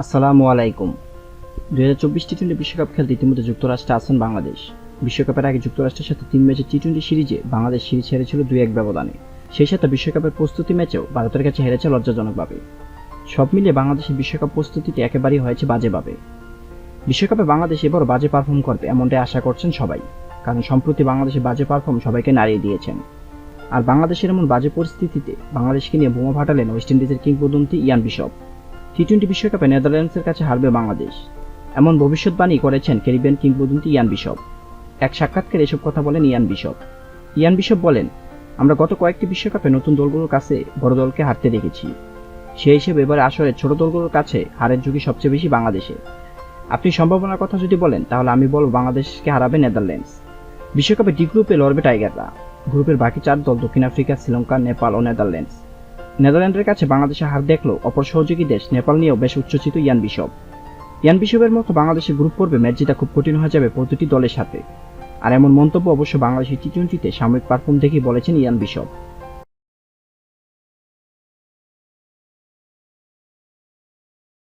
আসসালামু আলাইকুম। দুই হাজার চব্বিশ টি টোয়েন্টি বিশ্বকাপ খেলতে ইতিমধ্যে যুক্তরাষ্ট্রে আছেন বাংলাদেশ। বিশ্বকাপের আগে যুক্তরাষ্ট্রের সাথে তিন ম্যাচের টি টোয়েন্টি সিরিজে বাংলাদেশ সিরিজ হেরেছিল দুই এক ব্যবধানে। সেই সাথে বিশ্বকাপের প্রস্তুতি ম্যাচেও ভারতের কাছে হেরেছে লজ্জাজনকভাবে। সব মিলিয়ে বাংলাদেশের বিশ্বকাপ প্রস্তুতিতে একেবারেই হয়েছে বাজেভাবে। বিশ্বকাপে বাংলাদেশ এবারও বাজে পারফর্ম করবে এমনটাই আশা করছেন সবাই, কারণ সম্প্রতি বাংলাদেশের বাজে পারফর্ম সবাইকে নাড়িয়ে দিয়েছেন। আর বাংলাদেশের এমন বাজে পরিস্থিতিতে বাংলাদেশকে নিয়ে বোমা ফাটালেন ওয়েস্ট ইন্ডিজের কিংবদন্তি ইয়ান বিশপ। টি টোয়েন্টি বিশ্বকাপে নেদারল্যান্ডসের কাছে হারবে বাংলাদেশ। এমন ভবিষ্যৎবাণী করেছেন ক্যারিবিয়ান কিংবদন্তি ইয়ান বিশপ। এক সাক্ষাৎকারে এসব কথা বলেন ইয়ান বিশপ। ইয়ান বিশপ বলেন, আমরা গত কয়েকটি বিশ্বকাপে নতুন দলগুলোর কাছে বড় দলকে হারতে দেখেছি। সেই হিসেবে এবারে আসলে ছোট দলগুলোর কাছে হারের ঝুঁকি সবচেয়ে বেশি বাংলাদেশে আপনি সম্ভাবনার কথা যদি বলেন, তাহলে আমি বলব বাংলাদেশকে হারাবে নেদারল্যান্ডস। বিশ্বকাপে ডি গ্রুপে লড়বে টাইগাররা। গ্রুপের বাকি চার দল দক্ষিণ আফ্রিকা, শ্রীলঙ্কা, নেপাল ও নেদারল্যান্ডস। নেদারল্যান্ডের কাছে বাংলাদেশে হার দেখলেও অপর সহযোগী দেশ নেপাল নিয়েও বেশ উচ্চচিত ইয়ান বিশপ। ইয়ান বিশপের মতো বাংলাদেশের গ্রুপ পর্বে ম্যাচ জেতা খুব কঠিন হয়ে যাবে প্রতিটি দলের সাথে। আর এমন মন্তব্য অবশ্য বাংলাদেশের টি টোয়েন্টিতে সাময়িক পারফর্ম দেখেই বলেছেন ইয়ান বিশপ।